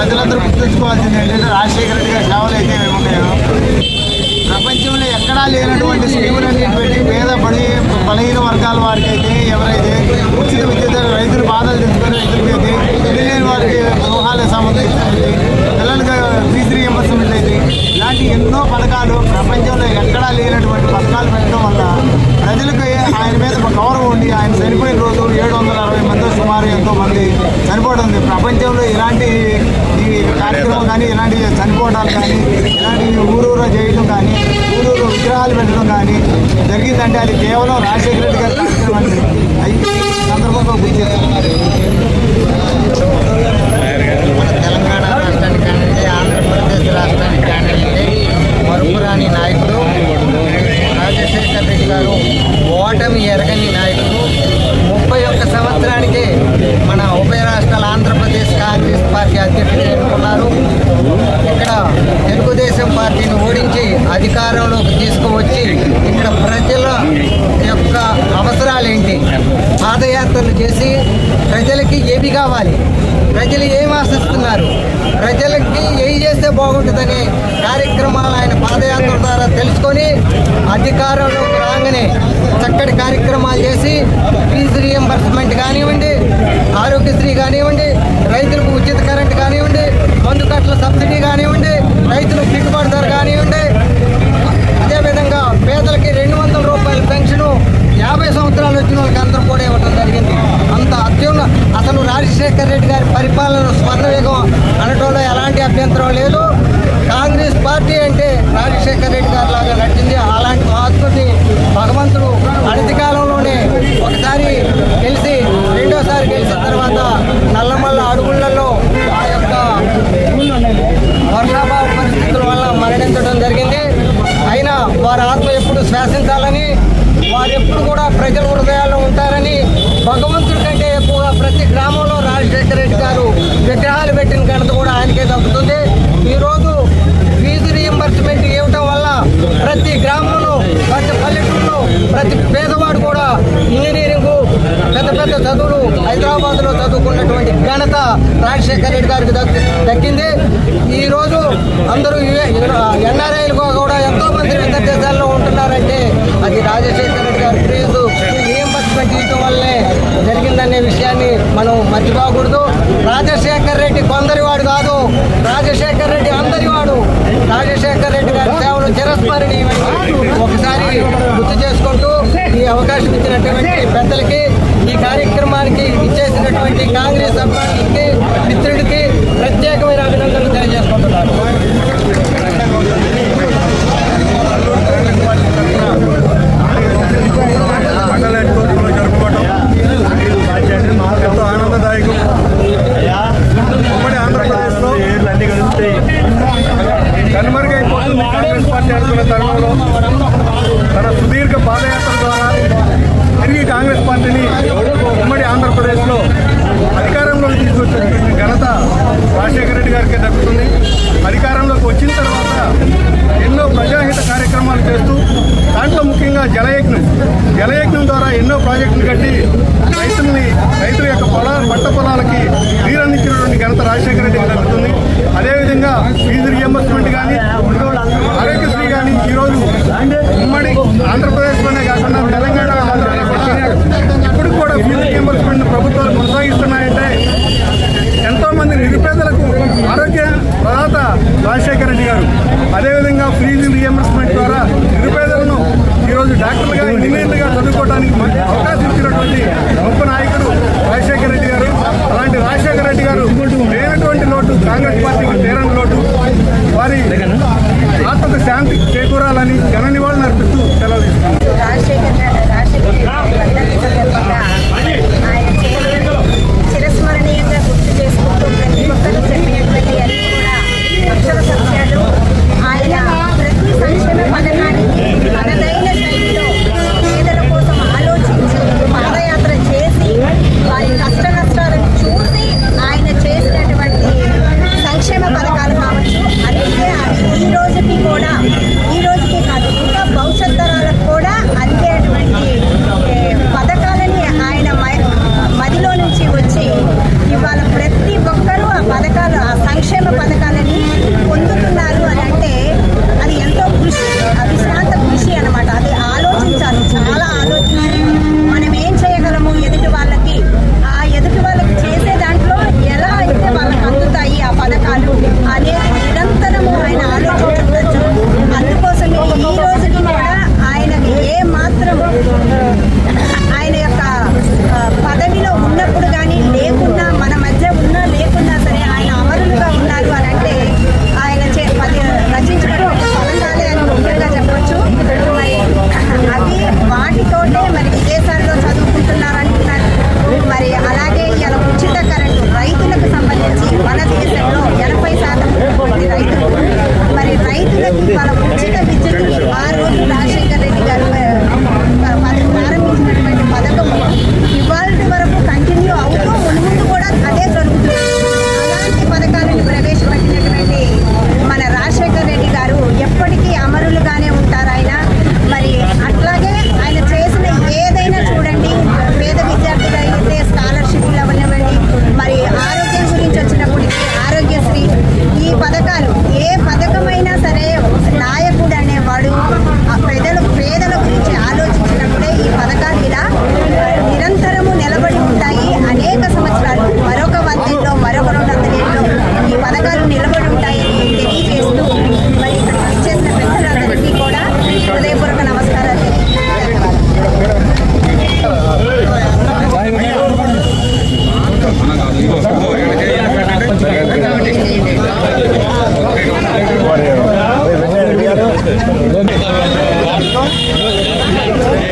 ప్రజలందరూ గుర్తుంచుకోవాల్సింది ఏంటంటే రాజశేఖర రెడ్డి గారి సేవలు అయితే ఉన్నాయో ప్రపంచంలో ఎక్కడా లేనటువంటి స్కీములన్నీ పెట్టి పేద పడి బలహీన వర్గాల వారికి అయితే ఎవరైతే ఉచిత విద్యుత్ రైతులు బాధలు తెచ్చుకొని రైతులకి అయితే ఇల్లు లేని వారికి గృహాలకు సంబంధించి పిల్లలకి ఫీజు రీఎంబర్స్మెంట్ అయితే ఇలాంటి ఎన్నో పథకాలు ప్రపంచంలో ఎక్కడా లేనటువంటి పథకాలు పెట్టడం వల్ల ప్రజలకు ఆయన మీద ఒక గౌరవం ఉండి ఆయన చనిపోయిన రోజు ఏడు వందల అరవై మంది సుమారు ఎంతో మంది చనిపోవడం ప్రపంచంలో ఇలాంటి కార్యక్రమం కానీ ఇలాంటి చనిపోవడాలు కానీ ఇలాంటి ఊరూరు చేయడం కానీ ఊరూరు విగ్రహాలు పెట్టడం కానీ జరిగిందంటే అది కేవలం రాజశేఖర రెడ్డి గారి కార్యక్రమం అయితే సందర్భంగా గుర్తు చేస్తున్నారు తెలుసుకొని అధికారంలోకి రాగానే చక్కటి కార్యక్రమాలు చేసి ఫీజు రియంబర్స్మెంట్ కానివ్వండి ఆరోగ్యశ్రీ కానివ్వండి రైతులకు ఉచిత కరెంట్ కానివ్వండి మందు కట్టల సబ్సిడీ కానివ్వండి రైతులకు గిట్టుబాటు ధర కానివ్వండి. అదేవిధంగా పేదలకి రెండు వందల రూపాయల పెన్షను యాభై సంవత్సరాలు వచ్చిన వాళ్ళకి అందరూ కూడా ఇవ్వడం జరిగింది. అంత అత్యున్న అసలు రాజశేఖర రెడ్డి గారి పరిపాలన స్వర్ణవేగం అనటంలో ఎలాంటి అభ్యంతరం లేదు. రాజశేఖర రెడ్డి గారి లాగా రాజశేఖర రెడ్డి గారికి దక్కింది. ఈరోజు అందరూ ఎన్ఆర్ఐలు కూడా ఎంతో మంది ఇతర దేశాల్లో ఉంటున్నారంటే అది రాజశేఖర రెడ్డి గారి ఫీజు రియంబర్స్మెంట్ ఇవ్వడం వల్లే జరిగిందనే విషయాన్ని మనం మర్చిపోకూడదు. రాజశేఖర రెడ్డి కొందరి వాడు కాదు. రాజశేఖర రెడ్డి అందరి వాడు రాజశేఖర రెడ్డి గారి సేవలు చిరస్మరణీయమని ఒకసారి గుర్తు చేసుకుంటూ ఈ అవకాశం ఇచ్చినటువంటి పెద్దలకి కార్యక్రమానికి ఇచ్చేసినటువంటి కాంగ్రెస్ అభిమానులకి మిత్రుడికి ప్రత్యేకమైన అభినందనలు తెలియజేసుకుంటున్నాను. Obrigado, 走。